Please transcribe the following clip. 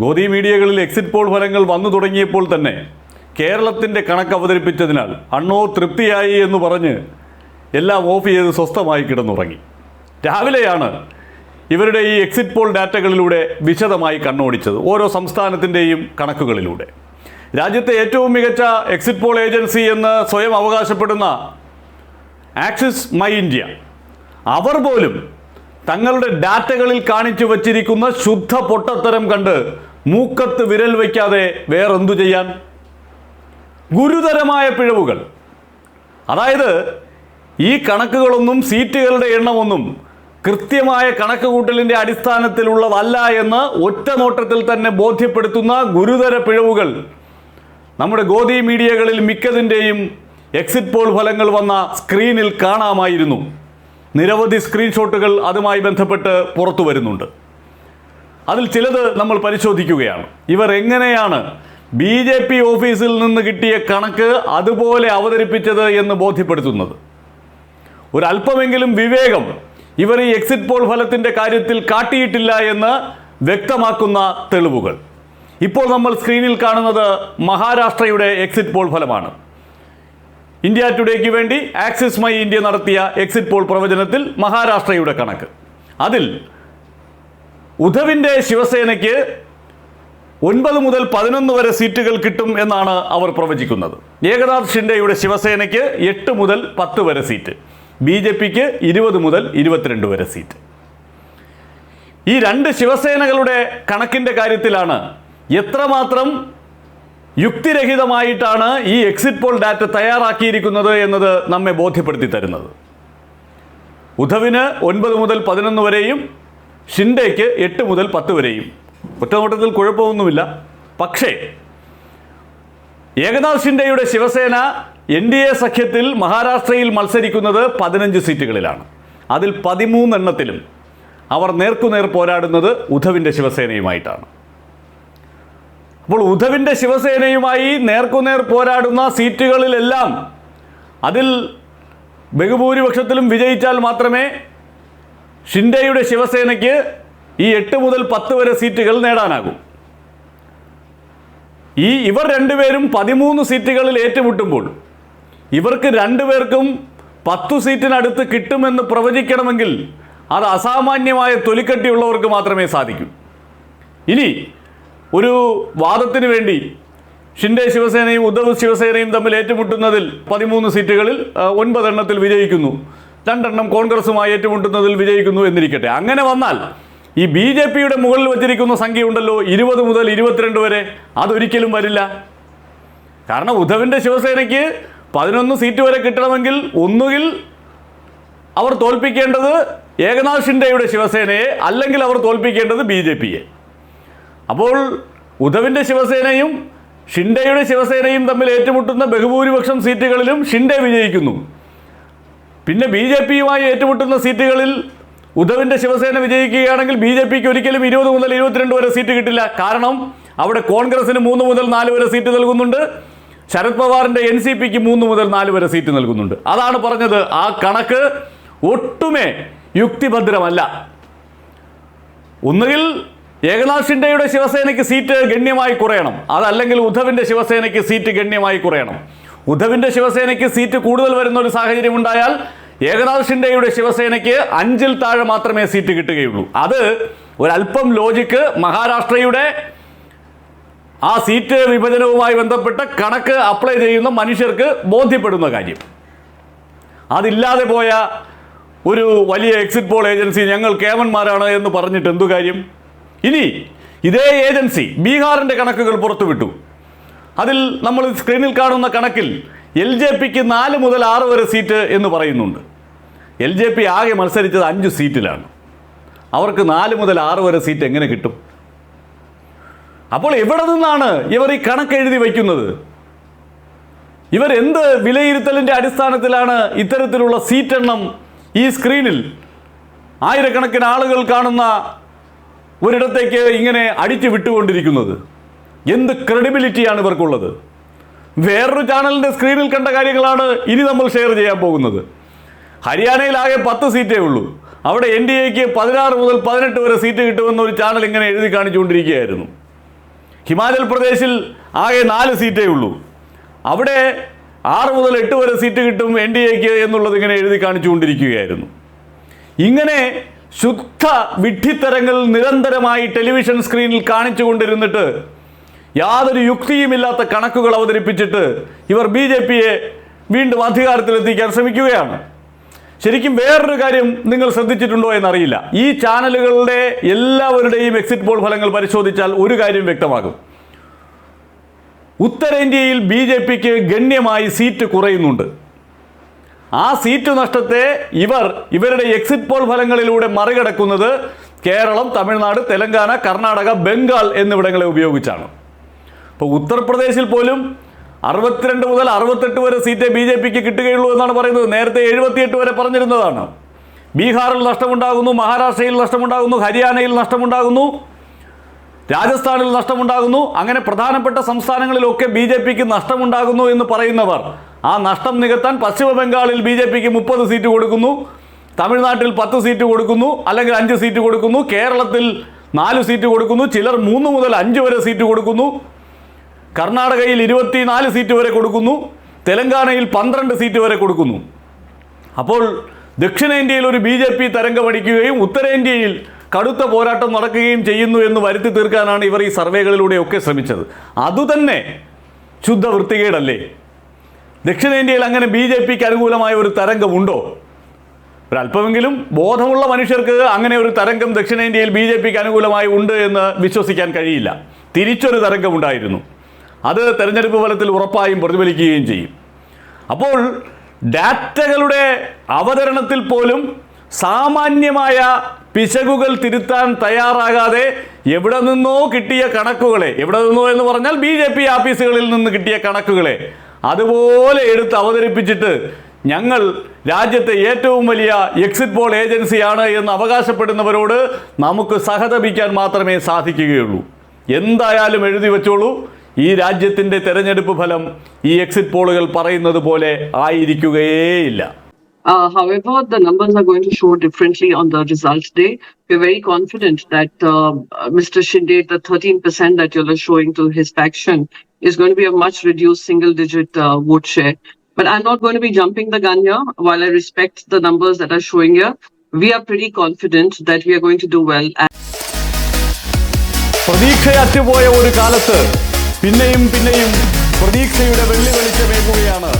ഗോദി മീഡിയകളിൽ exit poll ഫലങ്ങൾ വന്നു തുടങ്ങിയപ്പോൾ തന്നെ കേരളത്തിന്റെ കണക്ക് അവതരിപ്പിച്ചതിനാൽ അണ്ണോ തൃപ്തിയായി എന്ന് പറഞ്ഞ് എല്ലാം ഓഫ് ചെയ്ത് സ്വസ്ഥമായി കിടന്നുറങ്ങി. രാവിലെയാണ് ഇവരുടെ ഈ എക്സിറ്റ് പോൾ ഡാറ്റകളിലൂടെ വിശദമായി കണ്ണോടിച്ചത് ഓരോ സംസ്ഥാനത്തിന്റെയും കണക്കുകളിലൂടെ. രാജ്യത്തെ ഏറ്റവും മികച്ച എക്സിറ്റ് പോൾ ഏജൻസി എന്ന് സ്വയം അവകാശപ്പെടുന്ന ആക്സിസ് മൈ ഇന്ത്യ. അവർ പോലും തങ്ങളുടെ ഡാറ്റകളിൽ കാണിച്ചു വച്ചിരിക്കുന്ന ശുദ്ധ പൊട്ടത്തരം കണ്ട് മൂക്കത്ത് വിരൽ വയ്ക്കാതെ വേറെന്തു ചെയ്യാൻ? ഗുരുതരമായ പിഴവുകൾ. അതായത് ഈ കണക്കുകളൊന്നും സീറ്റുകളുടെ എണ്ണമൊന്നും കൃത്യമായ കണക്ക് കൂട്ടലിന്റെ അടിസ്ഥാനത്തിലുള്ളതല്ല എന്ന് ഒറ്റ നോട്ടത്തിൽ തന്നെ ബോധ്യപ്പെടുത്തുന്ന ഗുരുതര പിഴവുകൾ. നമ്മുടെ ഗോതി മീഡിയകളിൽ മിക്കതിന്റെയും എക്സിറ്റ് പോൾ ഫലങ്ങൾ വന്ന സ്ക്രീനിൽ കാണാമായിരുന്നു. നിരവധി സ്ക്രീൻഷോട്ടുകൾ അതുമായി ബന്ധപ്പെട്ട് പുറത്തു വരുന്നുണ്ട് അതിൽ ചിലത് നമ്മൾ പരിശോധിക്കുകയാണ്. ഇവർ എങ്ങനെയാണ് ബി ജെ പി ഓഫീസിൽ നിന്ന് കിട്ടിയ കണക്ക് അതുപോലെ അവതരിപ്പിച്ചത് എന്ന് ബോധ്യപ്പെടുത്തുന്നത്? ഒരല്പമെങ്കിലും വിവേകം ഇവർ ഈ എക്സിറ്റ് പോൾ ഫലത്തിന്റെ കാര്യത്തിൽ കാട്ടിയിട്ടില്ല എന്ന് വ്യക്തമാക്കുന്ന തെളിവുകൾ. ഇപ്പോൾ നമ്മൾ സ്ക്രീനിൽ കാണുന്നത് മഹാരാഷ്ട്രയുടെ എക്സിറ്റ് പോൾ ഫലമാണ്. ഇന്ത്യ ടുഡേക്ക് വേണ്ടി ആക്സിസ് മൈ ഇന്ത്യ നടത്തിയ എക്സിറ്റ് പോൾ പ്രവചനത്തിൽ മഹാരാഷ്ട്രയുടെ കണക്ക്. അതിൽ ഉദ്ധവിന്റെ ശിവസേനയ്ക്ക് ഒൻപത് മുതൽ പതിനൊന്ന് വരെ സീറ്റുകൾ കിട്ടും എന്നാണ് അവർ പ്രവചിക്കുന്നത്. ഏകനാഥ് ഷിൻഡെയുടെ ശിവസേനയ്ക്ക് എട്ട് മുതൽ പത്ത് വരെ സീറ്റ്. ബി ജെ പിക്ക് ഇരുപത് മുതൽ ഇരുപത്തിരണ്ട് വരെ സീറ്റ്. ഈ രണ്ട് ശിവസേനകളുടെ കണക്കിന്റെ കാര്യത്തിലാണ് എത്രമാത്രം യുക്തിരഹിതമായിട്ടാണ് ഈ എക്സിറ്റ് പോൾ ഡാറ്റ തയ്യാറാക്കിയിരിക്കുന്നത് എന്നത് നമ്മെ ബോധ്യപ്പെടുത്തി തരുന്നത്. ഉധവിന് ഒൻപത് മുതൽ പതിനൊന്ന് വരെയും ഷിൻഡേക്ക് എട്ട് മുതൽ പത്ത് വരെയും. ഒറ്റനോട്ടത്തിൽ കുഴപ്പമൊന്നുമില്ല. പക്ഷേ ഏകനാഥ് ഷിൻഡെയുടെ ശിവസേന എൻ ഡി എ സഖ്യത്തിൽ മഹാരാഷ്ട്രയിൽ മത്സരിക്കുന്നത് പതിനഞ്ച് സീറ്റുകളിലാണ്. അതിൽ പതിമൂന്നെണ്ണത്തിലും അവർ നേർക്കുനേർ പോരാടുന്നത് ഉദ്ധവിന്റെ ശിവസേനയുമായിട്ടാണ്. അപ്പോൾ ഉദ്ധവിന്റെ ശിവസേനയുമായി നേർക്കുനേർ പോരാടുന്ന സീറ്റുകളിലെല്ലാം അതിൽ ബഹുഭൂരിപക്ഷത്തിലും വിജയിച്ചാൽ മാത്രമേ ഷിൻഡെയുടെ ശിവസേനയ്ക്ക് ഈ എട്ട് മുതൽ പത്ത് വരെ സീറ്റുകൾ നേടാനാകും. ഈ ഇവർ രണ്ടുപേരും പതിമൂന്ന് സീറ്റുകളിൽ ഏറ്റുമുട്ടുമ്പോൾ ഇവർക്ക് രണ്ടുപേർക്കും പത്തു സീറ്റിനടുത്ത് കിട്ടുമെന്ന് പ്രവചിക്കണമെങ്കിൽ അത് അസാമാന്യമായ തൊലിക്കട്ടിയുള്ളവർക്ക് മാത്രമേ സാധിക്കൂ. ഇനി ഒരു വാദത്തിന് വേണ്ടി ഷിൻഡെ ശിവസേനയും ഉദ്ധവ് ശിവസേനയും തമ്മിൽ ഏറ്റുമുട്ടുന്നതിൽ പതിമൂന്ന് സീറ്റുകളിൽ ഒൻപതെണ്ണത്തിൽ വിജയിക്കുന്നു. രണ്ടെണ്ണം കോൺഗ്രസുമായി ഏറ്റുമുട്ടുന്നതിൽ വിജയിക്കുന്നു എന്നിരിക്കട്ടെ. അങ്ങനെ വന്നാൽ ഈ ബി ജെ പിയുടെ മുകളിൽ വച്ചിരിക്കുന്ന സംഖ്യ ഉണ്ടല്ലോ ഇരുപത് മുതൽ ഇരുപത്തിരണ്ട് വരെ. അതൊരിക്കലും വരില്ല. കാരണം ഉദ്ധവിന്റെ ശിവസേനയ്ക്ക് പതിനൊന്ന് സീറ്റ് വരെ കിട്ടണമെങ്കിൽ ഒന്നുകിൽ അവർ തോൽപ്പിക്കേണ്ടത് ഏകനാഥ് ഷിൻഡെയുടെ ശിവസേനയെ അല്ലെങ്കിൽ അവർ തോൽപ്പിക്കേണ്ടത് ബി ജെ പിയെ. അപ്പോൾ ഉദ്ധവിന്റെ ശിവസേനയും ഷിൻഡെയുടെ ശിവസേനയും തമ്മിൽ ഏറ്റുമുട്ടുന്ന ബഹുഭൂരിപക്ഷം സീറ്റുകളിലും ഷിൻഡെ വിജയിക്കുന്നു. പിന്നെ ബി ജെ പിയുമായി ഏറ്റുമുട്ടുന്ന സീറ്റുകളിൽ ഉദ്ധവിന്റെ ശിവസേന വിജയിക്കുകയാണെങ്കിൽ ബി ജെ പിക്ക് ഒരിക്കലും ഇരുപത് മുതൽ ഇരുപത്തിരണ്ട് വരെ സീറ്റ് കിട്ടില്ല. കാരണം അവിടെ കോൺഗ്രസിന് മൂന്ന് മുതൽ നാല് വരെ സീറ്റ് നൽകുന്നുണ്ട്. ശരത് പവാറിന്റെ എൻ സി പിക്ക് മൂന്ന് മുതൽ നാല് വരെ സീറ്റ് നൽകുന്നുണ്ട്. അതാണ് പറഞ്ഞത്. ആ കണക്ക് ഒട്ടുമേ യുക്തിഭദ്രമല്ല. ഒന്നുകിൽ ഏകനാഥ് ഷിൻഡെയുടെ ശിവസേനയ്ക്ക് സീറ്റ് ഗണ്യമായി കുറയണം. അതല്ലെങ്കിൽ ഉദ്ധവിന്റെ ശിവസേനയ്ക്ക് സീറ്റ് ഗണ്യമായി കുറയണം. ഉദ്ധവിന്റെ ശിവസേനയ്ക്ക് സീറ്റ് കൂടുതൽ വരുന്ന ഒരു സാഹചര്യം ഉണ്ടായാൽ ഏകനാഥ് ഷിൻഡെയുടെ ശിവസേനയ്ക്ക് അഞ്ചിൽ താഴെ മാത്രമേ സീറ്റ് കിട്ടുകയുള്ളൂ. അത് ഒരല്പം ലോജിക്ക് മഹാരാഷ്ട്രയുടെ ആ സീറ്റ് വിഭജനവുമായി ബന്ധപ്പെട്ട് കണക്ക് അപ്ലൈ ചെയ്യുന്ന മനുഷ്യർക്ക് ബോധ്യപ്പെടുന്ന കാര്യം. അതില്ലാതെ പോയ ഒരു വലിയ എക്സിറ്റ് പോൾ ഏജൻസി ഞങ്ങൾ കേവന്മാരാണ് എന്ന് പറഞ്ഞിട്ട് എന്തു കാര്യം? ഇനി ഇതേ ഏജൻസി ബീഹാറിന്റെ കണക്കുകൾ പുറത്തുവിട്ടു. അതിൽ നമ്മൾ സ്ക്രീനിൽ കാണുന്ന കണക്കിൽ എൽ ജെ പിക്ക് നാല് മുതൽ ആറ് വരെ സീറ്റ് എന്ന് പറയുന്നുണ്ട്. എൽ ജെ പി ആകെ മത്സരിച്ചത് അഞ്ച് സീറ്റിലാണ്. അവർക്ക് നാല് മുതൽ ആറ് വരെ സീറ്റ് എങ്ങനെ കിട്ടും? അപ്പോൾ എവിടെ നിന്നാണ് ഇവർ ഈ കണക്ക് എഴുതി വയ്ക്കുന്നത്? ഇവർ എന്ത് വിലയിരുത്തലിന്റെ അടിസ്ഥാനത്തിലാണ് ഇത്തരത്തിലുള്ള സീറ്റ് എണ്ണം ഈ സ്ക്രീനിൽ ആയിരക്കണക്കിന് ആളുകൾ കാണുന്ന ഒരിടത്തേക്ക് ഇങ്ങനെ അടിച്ചു വിട്ടുകൊണ്ടിരിക്കുന്നത് എന്ത് ക്രെഡിബിലിറ്റിയാണ് ഇവർക്കുള്ളത്? വേറൊരു ചാനലിന്റെ സ്ക്രീനിൽ കണ്ട കാര്യങ്ങളാണ് ഇനി നമ്മൾ ഷെയർ ചെയ്യാൻ പോകുന്നത്. ഹരിയാനയിൽ ആകെ പത്ത് സീറ്റേ ഉള്ളൂ. അവിടെ എൻ ഡി എക്ക് പതിനാറ് മുതൽ പതിനെട്ട് വരെ സീറ്റ് കിട്ടുമെന്ന് ഒരു ചാനൽ ഇങ്ങനെ എഴുതി കാണിച്ചുകൊണ്ടിരിക്കുകയായിരുന്നു. ഹിമാചൽ പ്രദേശിൽ ആകെ നാല് സീറ്റേ ഉള്ളൂ. അവിടെ ആറ് മുതൽ എട്ട് വരെ സീറ്റ് കിട്ടും എൻ ഡി എക്ക് എന്നുള്ളത് ഇങ്ങനെ എഴുതി കാണിച്ചുകൊണ്ടിരിക്കുകയായിരുന്നു. ഇങ്ങനെ ശുദ്ധ വിഡ്ഢിത്തരങ്ങൾ നിരന്തരമായി ടെലിവിഷൻ സ്ക്രീനിൽ കാണിച്ചു കൊണ്ടിരുന്നിട്ട് യാതൊരു യുക്തിയുമില്ലാത്ത കണക്കുകൾ അവതരിപ്പിച്ചിട്ട് ഇവർ ബി ജെ പിയെ വീണ്ടും അധികാരത്തിലെത്തിക്കാൻ ശ്രമിക്കുകയാണ്. ശരിക്കും വേറൊരു കാര്യം നിങ്ങൾ ശ്രദ്ധിച്ചിട്ടുണ്ടോ എന്നറിയില്ല. ഈ ചാനലുകളുടെ എല്ലാവരുടെയും എക്സിറ്റ് പോൾ ഫലങ്ങൾ പരിശോധിച്ചാൽ ഒരു കാര്യം വ്യക്തമാകും. ഉത്തരേന്ത്യയിൽ ബി ജെ പിക്ക് ഗണ്യമായി സീറ്റ് കുറയുന്നുണ്ട്. ആ സീറ്റ് നഷ്ടത്തെ ഇവർ ഇവരുടെ എക്സിറ്റ് പോൾ ഫലങ്ങളിലൂടെ മറികടക്കുന്നത് കേരളം തമിഴ്നാട് തെലങ്കാന കർണാടക ബംഗാൾ എന്നിവിടങ്ങളെ ഉപയോഗിച്ചാണ്. ഇപ്പോൾ ഉത്തർപ്രദേശിൽ പോലും അറുപത്തിരണ്ട് മുതൽ അറുപത്തെട്ട് വരെ സീറ്റേ ബി ജെ പിക്ക് കിട്ടുകയുള്ളൂ എന്നാണ് പറയുന്നത്. നേരത്തെ എഴുപത്തിയെട്ട് വരെ പറഞ്ഞിരുന്നതാണ്. ബീഹാറിൽ നഷ്ടമുണ്ടാകുന്നു മഹാരാഷ്ട്രയിൽ നഷ്ടമുണ്ടാകുന്നു ഹരിയാനയിൽ നഷ്ടമുണ്ടാകുന്നു രാജസ്ഥാനിൽ നഷ്ടമുണ്ടാകുന്നു. അങ്ങനെ പ്രധാനപ്പെട്ട സംസ്ഥാനങ്ങളിലൊക്കെ ബി ജെ പിക്ക് നഷ്ടമുണ്ടാകുന്നു എന്ന് പറയുന്നവർ ആ നഷ്ടം നികത്താൻ പശ്ചിമ ബംഗാളിൽ ബി ജെ പിക്ക് മുപ്പത് സീറ്റ് കൊടുക്കുന്നു തമിഴ്നാട്ടിൽ പത്ത് സീറ്റ് കൊടുക്കുന്നു അല്ലെങ്കിൽ അഞ്ച് സീറ്റ് കൊടുക്കുന്നു കേരളത്തിൽ നാല് സീറ്റ് കൊടുക്കുന്നു ചിലർ മൂന്ന് മുതൽ അഞ്ച് വരെ സീറ്റ് കൊടുക്കുന്നു. കർണാടകയിൽ ഇരുപത്തിനാല് സീറ്റ് വരെ കൊടുക്കുന്നു. തെലങ്കാനയിൽ പന്ത്രണ്ട് സീറ്റ് വരെ കൊടുക്കുന്നു. അപ്പോൾ ദക്ഷിണേന്ത്യയിൽ ഒരു ബി ജെ പി തരംഗമടിക്കുകയും ഉത്തരേന്ത്യയിൽ കടുത്ത പോരാട്ടം നടക്കുകയും ചെയ്യുന്നു എന്ന് വരുത്തി തീർക്കാനാണ് ഇവർ ഈ സർവേകളിലൂടെയൊക്കെ ശ്രമിച്ചത്. അതുതന്നെ ശുദ്ധ വൃത്തികേടല്ലേ ദക്ഷിണേന്ത്യയിൽ അങ്ങനെ ബി ജെ പിക്ക് അനുകൂലമായ ഒരു തരംഗമുണ്ടോ? ഒരല്പമെങ്കിലും ബോധമുള്ള മനുഷ്യർക്ക് അങ്ങനെ ഒരു തരംഗം ദക്ഷിണേന്ത്യയിൽ ബി ജെ പിക്ക് അനുകൂലമായി ഉണ്ട് എന്ന് വിശ്വസിക്കാൻ കഴിയില്ല. തിരിച്ചൊരു തരംഗമുണ്ടായിരുന്നു. അത് തെരഞ്ഞെടുപ്പ് ഫലത്തിൽ ഉറപ്പായും പ്രതിഫലിക്കുകയും ചെയ്യും. അപ്പോൾ ഡാറ്റകളുടെ അവതരണത്തിൽ പോലും സാമാന്യമായ പിശകുകൾ തിരുത്താൻ തയ്യാറാകാതെ എവിടെ നിന്നോ കിട്ടിയ കണക്കുകളെ എവിടെ നിന്നോ എന്ന് പറഞ്ഞാൽ ബി ജെ പി ആഫീസുകളിൽ നിന്ന് കിട്ടിയ കണക്കുകളെ അതുപോലെ എടുത്ത് അവതരിപ്പിച്ചിട്ട് ഞങ്ങൾ രാജ്യത്തെ ഏറ്റവും വലിയ എക്സിറ്റ് പോൾ ഏജൻസിയാണ് എന്ന് അവകാശപ്പെടുന്നവരോട് നമുക്ക് സഹതപിക്കാൻ മാത്രമേ സാധിക്കുകയുള്ളൂ. എന്തായാലും എഴുതി വെച്ചോളൂ. ഈ രാജ്യത്തിന്റെ തെരഞ്ഞെടുപ്പ് ഫലം ഈ എക്സിറ്റ് പോളുകൾ പറയുന്നത് പോലെ ആയിരിക്കുകയേയില്ല Uh, however, the numbers are going to show differently on the result day. We're very confident that uh, Mr. Shinde, the 13% that you're showing to his faction, is going to be a much reduced single digit uh, vote share. But I'm not going to be jumping the gun here. While I respect the numbers that are showing here, we are pretty confident that we are going to do well. പ്രതീക്ഷയറ്റുപോയ ഒരു കാലത്ത് പിന്നെയും പിന്നെയും പ്രതീക്ഷയുടെ വെള്ളി വെളിച്ചമേകുകയാണ്.